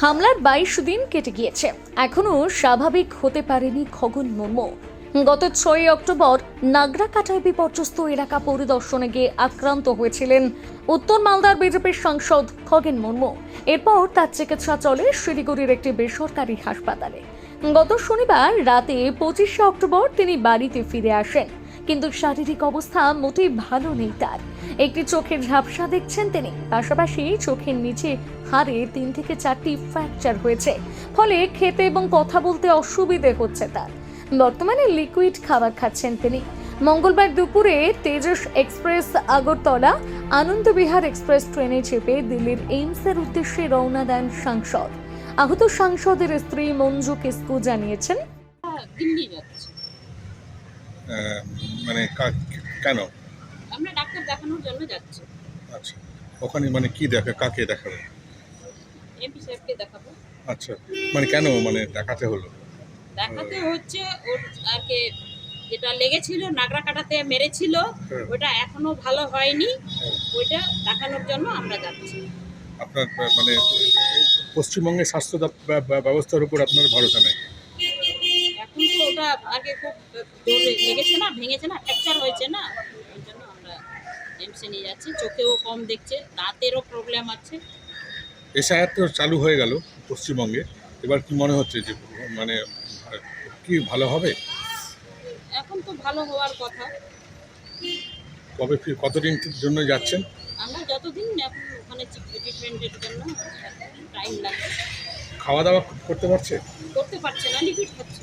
হামলার বাইশ দিন কেটে গিয়েছে। এখনও স্বাভাবিক হতে পারেনি খগন মুর্মু। গত ছয়ই অক্টোবর নাগরা নাগরাকাটায় বিপর্যস্ত এলাকা পরিদর্শনে গিয়ে আক্রান্ত হয়েছিলেন উত্তর মালদার বিজেপির সাংসদ খগেন মুর্মু। এরপর তার চিকিৎসা চলে শিলিগুড়ির একটি বেসরকারি হাসপাতালে। গত শনিবার রাতে পঁচিশে অক্টোবর তিনি বাড়িতে ফিরে আসেন। কিন্তু শারীরিক অবস্থা মোটেই ভালো নেই তার। একটি চোখের ঝাপসা দেখছেন তিনি। পাশাপাশি চোখের নিচে হাড়ে তিন থেকে চারটি ফ্র্যাকচার হয়েছে। ফলে খেতে এবং কথা বলতে অসুবিধে হচ্ছে তার। বর্তমানে লিকুইড খাবার খাচ্ছেন তিনি। মঙ্গলবার দুপুরে তেজস এক্সপ্রেস আগরতলা আনন্দবিহার এক্সপ্রেস ট্রেনে চেপে দিল্লির এইমসের উদ্দেশ্যে রওনা দেন সাংসদ। আহত সাংসদের স্ত্রী মঞ্জু কিস্কু জানিয়েছেন। হ্যাঁ, দিল্লি যাচ্ছি। আহ, মানে কেন? আমরা ডাক্তার দেখানোর জন্য যাচ্ছি। আচ্ছা। ওখানে মানে কি দেখা কাকে দেখাবে? এমপি সাহেবকে দেখাবো। আচ্ছা। মানে কেন মানে দেখাতে হলো? দেখাতে হচ্ছে ওর আর কি যেটা লেগেছিল নাগরা কাটাতে মেরেছিল হ্যাঁ। ওটা এখনও ভালো হয়নি। হ্যাঁ। ওইটা দেখানোর জন্য আমরা যাচ্ছি। আপনার মানে পশ্চিমবঙ্গের স্বাস্থ্য ব্যবস্থার উপর আপনার ভরসা নেই? তো ওটা আগে খুব জোরে লেগেছে না ভেঙেছে না ফ্র্যাকচার হয়েছে না? ওই জন্য আমরা এমসে নিয়ে যাচ্ছি। চোখেও কম দেখছে দাঁতেরও প্রবলেম আছে। এসআইআর তো চালু হয়ে গেল পশ্চিমবঙ্গে। এবার কি মনে হচ্ছে যে মানে কি ভালো হবে? এখন তো ভালো হওয়ার কথা। কবে কতদিন জন্য যাচ্ছেন? আমরা যতদিন এখন ওখানে ট্রিটমেন্টের জন্য টাইম লাগবে খাওয়া দাওয়া করতে পারছে? করতে পারছে না লিকুইড খাচ্ছে